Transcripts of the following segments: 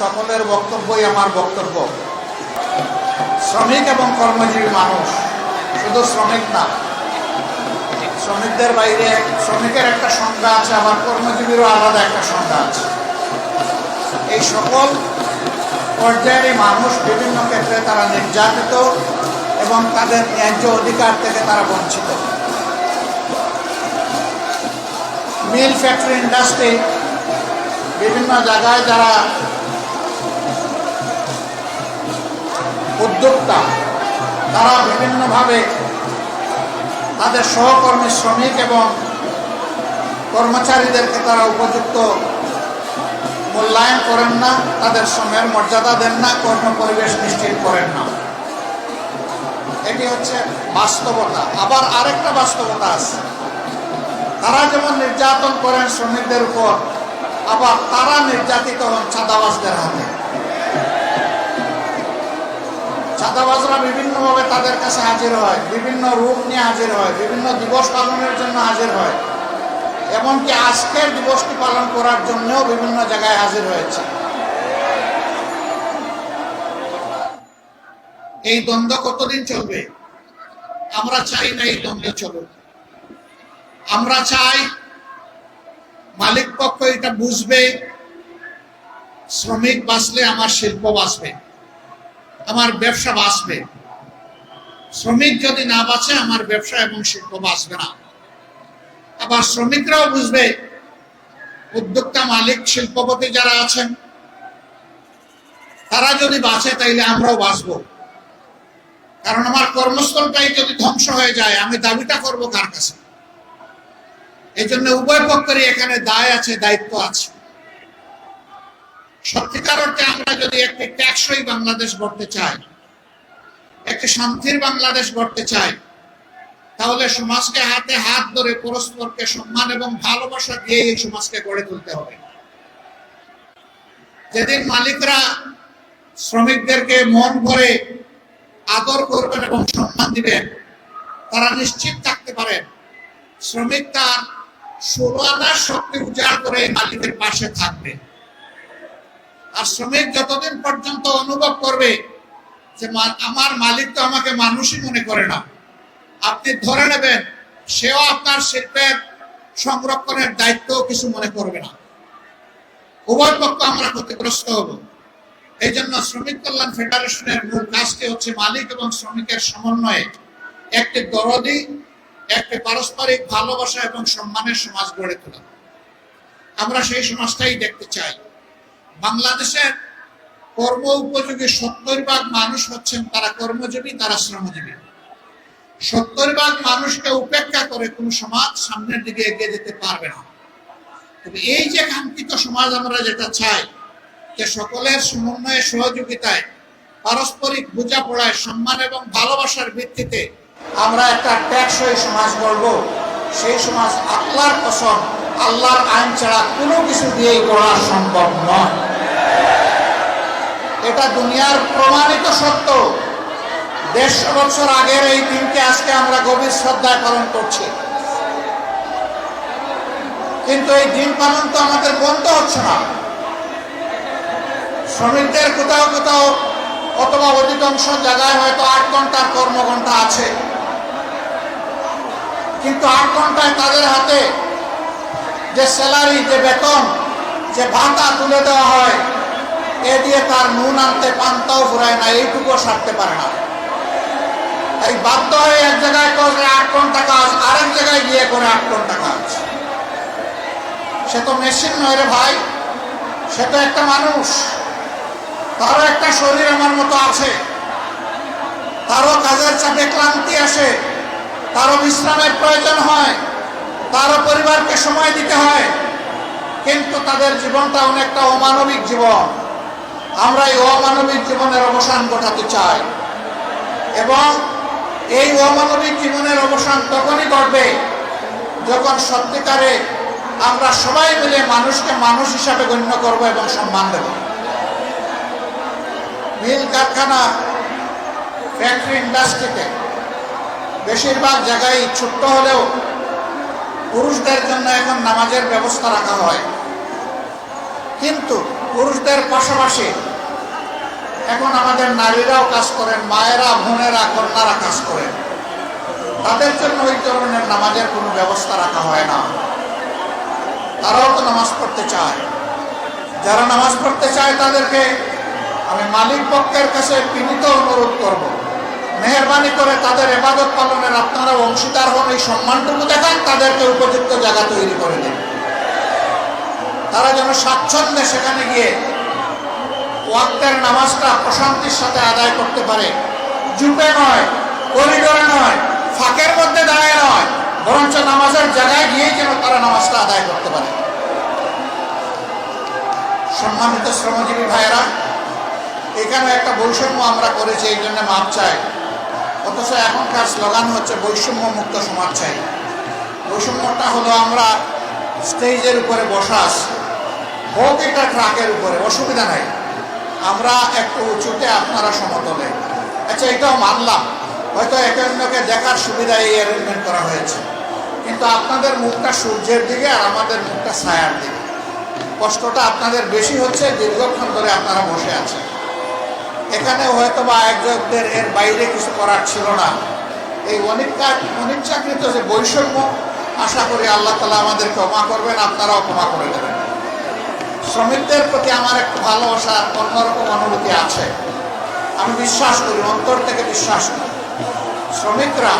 সকলের বক্তব্যই আমার বক্তব্য। শ্রমিক এবং কর্মজীবী মানুষ, শুধু শ্রমিক না, শ্রমিকদের বাইরে শ্রমিকের একটা সংজ্ঞা আছে, আবার কর্মজীবীরও আলাদা একটা সংজ্ঞা আছে। এই সকল পর্যায়েরই মানুষ বিভিন্ন ক্ষেত্রে তারা নির্যাতিত এবং তাদের ন্যায্য অধিকার থেকে তারা বঞ্চিত। মিল ফ্যাক্টরি ইন্ডাস্ট্রি বিভিন্ন জায়গায় যারা উদ্যোক্তা, তারা বিভিন্নভাবে তাদের সহকর্মী, শ্রমিক এবং কর্মচারীদেরকে তারা উপযুক্ত মূল্যায়ন করেন না, তাদের শ্রমের মর্যাদা দেন না কর্ম পরিবেশ নিশ্চিত করেন না। এটি হচ্ছে বাস্তবতা। আবার আরেকটা বাস্তবতা আছে। তারা যেমন নির্যাতন করেন শ্রমিকদের উপর, আবার তারা নির্যাতিত হন চাঁদাবাজদের হাতে। চাঁদাবাজরা বিভিন্নভাবে তাদের কাছে হাজির হয়, বিভিন্ন রূপ নিয়ে হাজির হয়, বিভিন্ন দিবস পালনের জন্য হাজির হয়। এমনকি আজকের দিবসটি পালন করার জন্যও বিভিন্ন জায়গায় হাজির হয়েছে। এই দ্বন্দ্ব কতদিন চলবে? আমরা চাই না এই দ্বন্দ্ব চলুক। আমরা চাই মালিক পক্ষ এটা বুঝবে, শ্রমিক বাঁচলে আমার শিল্প বাঁচবে। আমার ব্যবসা বাঁচবে। শ্রমিক যদি না বাঁচে, আমার ব্যবসা এবং শিল্প বাঁচবে না। আবার শ্রমিকরাও বুঝবে, উদ্যোক্তা, মালিক, শিল্পপতি যারা আছেন, তারা যদি বাঁচে, তাইলে আমরাও বাঁচবো। কারণ আমার কর্মস্থলটাই যদি ধ্বংস হয়ে যায়, আমি দাবিটা করব কার কাছে? এই জন্য উভয় পক্ষেরই এখানে দায় আছে, দায়িত্ব আছে। সত্যিকার অর্থে আমরা যদি একটি ট্যাক্সই বাংলাদেশ গড়তে চাই একটি শান্তির বাংলাদেশ গড়তে চাই তাহলে সমাজকে হাতে হাত ধরে পরস্পরকে সম্মান এবং ভালোবাসা দিয়ে এই সমাজকে গড়ে তুলতে হবে। যেদিন মালিকরা শ্রমিকদেরকে মন ভরে আদর করবেন এবং সম্মান দিবেন, তারা নিশ্চিত থাকতে পারেন শ্রমিক তার ষোলো আনার শক্তি উজাড় করে মালিকের পাশে থাকবে। আর শ্রমিক যতদিন পর্যন্ত অনুভব করবে যে আমার মালিক তো আমাকে মানুষই মনে করে না। আপনি ধরে নেবেন, সেও আপনার শিল্পের সংরক্ষণের দায়িত্ব কিছু মনে করবে না। উভয় পক্ষ আমরা ক্ষতিগ্রস্ত হব। এই জন্য শ্রমিক কল্যাণ ফেডারেশনের মূল কাজটি হচ্ছে মালিক এবং শ্রমিকের সমন্বয়ে একটি দরদি, একটি পারস্পরিক ভালোবাসা এবং সম্মানের সমাজ গড়ে তোলা। আমরা সেই সমাজটাই দেখতে চাই। বাংলাদেশের কর্ম উপযোগী সত্তর ভাগ মানুষ হচ্ছেন তারা কর্মজীবী, তারা শ্রমজীবী। সত্তর ভাগ মানুষকে উপেক্ষা করে কোন সমাজ সামনের দিকে এগিয়ে যেতে পারবে না। তবে এই যে কাঙ্ক্ষিত সমাজ আমরা যেটা চাই, যে সকলের সমন্বয়ে, সহযোগিতায়, পারস্পরিক বোঝাপড়ায়, সম্মান এবং ভালোবাসার ভিত্তিতে আমরা একটা ট্যাক্সই সমাজ গড়ব। সেই সমাজ আল্লাহর কসম, আল্লাহর আইন ছাড়া কোনো কিছু দিয়েই গড়া সম্ভব নয়। এটা দুনিয়ার প্রমাণিত সত্য। দেড়শো বছর আগের এই দিনকে আজকে আমরা গভীর শ্রদ্ধায় পালন করছি। কিন্তু এই দিন পালন তো আমাদের বন্ধ হচ্ছে না। শ্রমিকদের কোথাও কোথাও অথবা অধিকাংশ জায়গায় হয়তো আট ঘণ্টার কর্মঘণ্টা আছে। কিন্তু আট ঘন্টায় তাদের হাতে যে স্যালারি, যে বেতন, যে ভাতা তুলে দেওয়া হয় এ দিয়ে তার নুন আনতে পান্তাও ফুরায় না এইটুকু সারতে পারে না। এই বাধ্য হয়ে এক জায়গায় করে আট ঘণ্টা কাজ, আরেক জায়গায় গিয়ে করে আট ঘণ্টা কাজ। সে তো মেশিন নয় রে ভাই, সে তো একটা মানুষ। তারও একটা শরীর আমার মতো আছে। তারও কাজের চাপে ক্লান্তি আসে। তারও বিশ্রামের প্রয়োজন হয়। তারও পরিবারকে সময় দিতে হয়। কিন্তু তাদের জীবনটা অনেকটা অমানবিক জীবন। আমরা এই অমানবিক জীবনের অবসান ঘটাতে চাই। এবং এই অমানবিক জীবনের অবসান তখনই ঘটবে যখন সত্যিকারে আমরা সবাই মিলে মানুষকে মানুষ হিসাবে গণ্য করব এবং সম্মান দেব। মিল কারখানা ফ্যাক্টরি ইন্ডাস্ট্রিতে বেশিরভাগ জায়গায় ছোট্ট হলেও পুরুষদের জন্য এখন নামাজের ব্যবস্থা রাখা হয়। কিন্তু পুরুষদের পাশাপাশি এখন আমাদের নারীরাও কাজ করেন, মায়েরা, বোনেরা কন্যারা কাজ করেন। তাদের জন্য ওই ধরনের নামাজের কোনো ব্যবস্থা রাখা হয় না। তারাও তো নামাজ পড়তে চায়। যারা নামাজ পড়তে চায় তাদেরকে আমি মালিক পক্ষের কাছে বিনীত অনুরোধ করব। মেহরবানি করে তাদের এবাদত পালনের আপনারা অংশীদার হন, এই সম্মানটুকু দেখান, তাদেরকে উপযুক্ত জায়গা তৈরি করে দিন। তারা যেন স্বাচ্ছন্দ্যে সেখানে গিয়ে ওয়াক্তের নামাজটা প্রশান্তির সাথে আদায় করতে পারে। জুপে নয়, করিডোরে নয়, ফাঁকের মধ্যে দাঁড়ায় নয়, বরঞ্চ নামাজের জায়গায় গিয়ে যেন তারা নামাজটা আদায় করতে পারে। সম্মানিত শ্রমজীবী ভাইয়েরা, এখানে একটা বৈষম্য আমরা করেছি, এই জন্য মাপ চাই। অথচ এখনকার স্লোগান হচ্ছে বৈষম্য মুক্ত সমাজ চাই। বৈষম্যটা হলো আমরা স্টেজের উপরে বসা আছি। হোক এটা ট্রাকের উপরে, অসুবিধা নাই। আমরা একটু উঁচুতে আপনারা সমতলে। আচ্ছা এটাও মানলাম। হয়তো একে অন্যকে দেখার সুবিধা এই অ্যারেঞ্জমেন্ট করা হয়েছে। কিন্তু আপনাদের মুখটা সূর্যের দিকে আর আমাদের মুখটা ছায়ার দিকে। কষ্টটা আপনাদের বেশি হচ্ছে দীর্ঘক্ষণ ধরে আপনারা বসে আছেন। এখানে হয়তো বা একজনদের এর বাইরে কিছু করার ছিল না। এই অনিচ্ছা অনিচ্ছাকৃত যে বৈষম্য, আশা করি আল্লাহ তালা আমাদের ক্ষমা করবেন, আপনারাও ক্ষমা করে দেবেন। শ্রমিকদের প্রতি আমার একটু ভালোবাসা অন্যরকম অনুভূতি আছে। আমি বিশ্বাস করি, অন্তর থেকে বিশ্বাস করি। শ্রমিকরা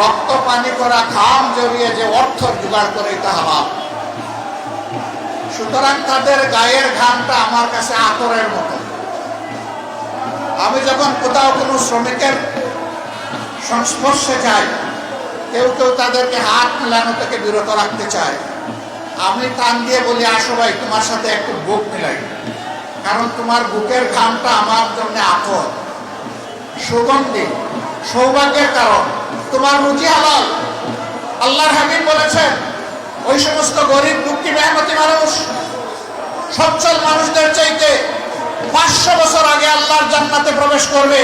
রক্ত, পানি করা, ঘাম জড়িয়ে যে অর্থ জোগাড় করে হালাল। সুতরাং তাদের গায়ের ঘামটা আমার কাছে আতরের মতো। আমি যখন কোথাও কোনো শ্রমিকের সংস্পর্শে যাই, কেউ কেউ তাদেরকে হাত মেলানো থেকে বিরত রাখতে চায়। আমি টান দিয়ে বলি, আসো ভাই, তোমার সাথে একটু বুক মিলাই কারণ তোমার বুকের ঘামটা আমার জন্য আতর সুগন্ধি, সৌভাগ্যের কারণ। তোমার রুচি হালাল। আল্লাহর হাবিব বলেছেন, ওই সমস্ত গরিব, দুঃখী, মেহনতি মানুষ, সচ্ছল মানুষদের চাইতে পাঁচশো বছর আগে আল্লাহর জান্নাতে প্রবেশ করবে।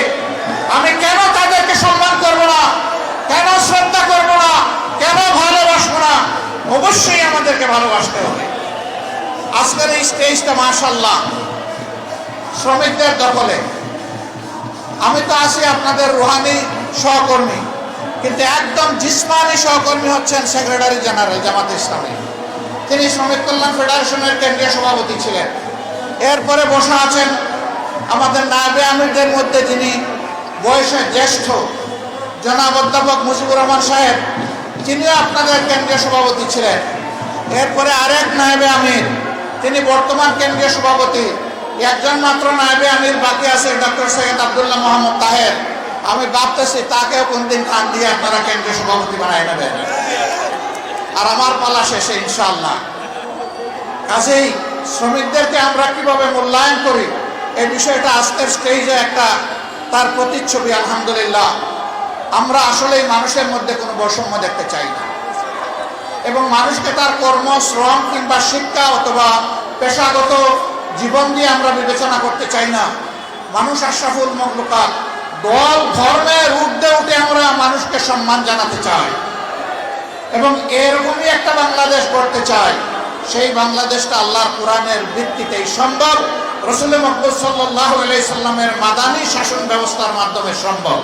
আমি কেন তাদেরকে সম্মান করব না? কেন শ্রদ্ধা করব না? কেন ভালোবাসবো আমাদেরকে ভালোবাসতে হবে। আজকের এই স্টেজটা মাশাল্লাহ শ্রমিকদের দখলে। আমি তো আছি আপনাদের রুহানি সহকর্মী। কিন্তু একদম জিসমানি সহকর্মী হচ্ছেন সেক্রেটারি জেনারেল জামাত ইসলামী। তিনি শ্রমিক কল্যাণ ফেডারেশনের কেন্দ্রীয় সভাপতি ছিলেন। এরপরে বসে আছেন আমাদের নায়বে আমিরদের মধ্যে যিনি বয়সে জ্যেষ্ঠ জনাব অধ্যাপক মুজিবুর রহমান সাহেব, তিনিও আপনাদের কেন্দ্রীয় সভাপতি ছিলেন। এরপরে আরেক নায়েবে আমির। তিনি বর্তমান কেন্দ্রীয় সভাপতি। একজন মাত্র নায়েবে আমির বাকি আছে, ডক্টর সৈয়দ আবদুল্লাহ মোহাম্মদ তাহের। আমি ভাবতেছি তাকেও কোনদিন কান দিয়ে আপনারা কেন্দ্রীয় সভাপতি বানায় নেবেন। আর আমার পালা শেষে ইনশাল্লাহ কাজেই শ্রমিকদেরকে আমরা কীভাবে মূল্যায়ন করি, এই বিষয়টা আজকের স্টেজে একটা তার প্রতিচ্ছবি, আলহামদুলিল্লাহ। আমরা আসলেই মানুষের মধ্যে কোনো বৈষম্য দেখতে চাই না। এবং মানুষকে তার কর্ম, শ্রম কিংবা শিক্ষা অথবা পেশাগত জীবন দিয়ে আমরা বিবেচনা করতে চাই না। মানুষ আশরাফুল মখলুকাত, দল, ধর্মের ঊর্ধ্বে উঠে আমরা মানুষকে সম্মান জানাতে চাই এবং এরকমই একটা বাংলাদেশ করতে চাই। সেই বাংলাদেশটা আল্লাহর কোরআনের ভিত্তিতেই সম্ভব। রসুল মকবুল সাল্লাহ সাল্লামের মাদানী শাসন ব্যবস্থার মাধ্যমে সম্ভব।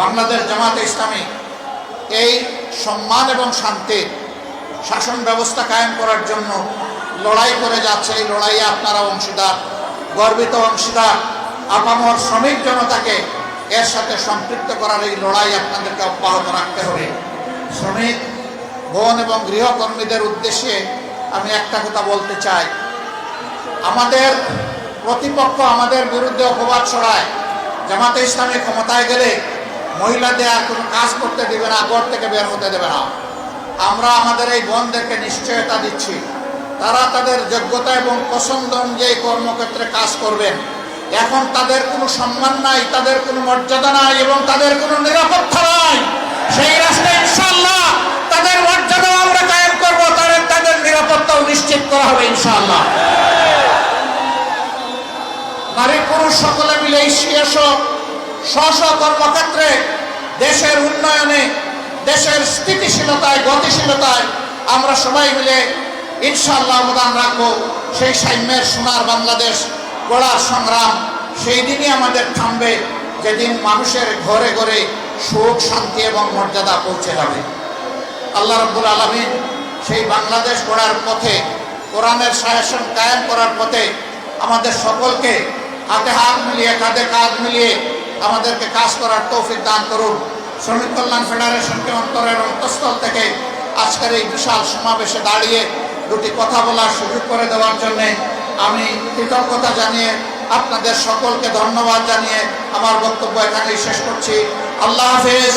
বাংলাদেশ জামাতে ইসলামী এই সম্মান এবং শান্তির শাসন ব্যবস্থা কায়েম করার জন্য লড়াই করে যাচ্ছে। এই লড়াইয়ে আপনারা অংশীদার, গর্বিত অংশীদার, আপামর শ্রমিক জনতাকে এর সাথে সম্পৃক্ত করার এই লড়াই আপনাদেরকে অব্যাহত রাখতে হবে। শ্রমিক, বোন এবং গৃহকর্মীদের উদ্দেশ্যে আমি একটা কথা বলতে চাই। আমাদের প্রতিপক্ষ আমাদের বিরুদ্ধে অপবাদ ছড়ায়। জামাতে ইসলামী ক্ষমতায় গেলে মহিলাদের আর কোনো কাজ করতে দেবে না, ঘর থেকে বের হতে দেবে না। আমরা আমাদের এই বোনদেরকে নিশ্চয়তা দিচ্ছি। তারা তাদের যোগ্যতা এবং পছন্দ অনুযায়ী কর্মক্ষেত্রে কাজ করবেন। এখন তাদের কোনো সম্মান নাই, তাদের কোনো মর্যাদা নাই এবং তাদের কোনো নিরাপত্তা নাই। সেই রাস্তায় ইনশাল্লাহ তাদের মর্যাদাও আমরা কায়েম করব, তাদের তাদের নিরাপত্তাও নিশ্চিত করা হবে ইনশাল্লাহ নারী পুরুষ সকলে মিলে শীর্ষ স্ব কর্মক্ষেত্রে দেশের উন্নয়নে, দেশের স্থিতিশীলতায়, গতিশীলতায় আমরা সবাই মিলে ইনশাল্লাহ অবদান রাখব। সেই সাম্যের সোনার বাংলাদেশ গড়ার সংগ্রাম সেই দিনই আমাদের থামবে, যেদিন মানুষের ঘরে ঘরে সুখ, শান্তি এবং মর্যাদা পৌঁছে যাবে। আল্লাহ রব্বুল আলমিন সেই বাংলাদেশ গড়ার পথে, কোরআনের শাসন কায়েম করার পথে আমাদের সকলকে হাতে হাত মিলিয়ে, কাঁধে কাঁধ মিলিয়ে আমাদেরকে কাজ করার তৌফিক দান করুন। শ্রমিক কল্যাণ ফেডারেশনকে অন্তরের অন্তঃস্থল থেকে আজকের এই বিশাল সমাবেশে দাঁড়িয়ে দুটি কথা বলার সুযোগ করে দেওয়ার জন্য আমি কৃতজ্ঞতা জানিয়ে আপনাদের সকলকে ধন্যবাদ জানিয়ে আমার বক্তব্য এখানেই শেষ করছি। আল্লাহ হাফেজ।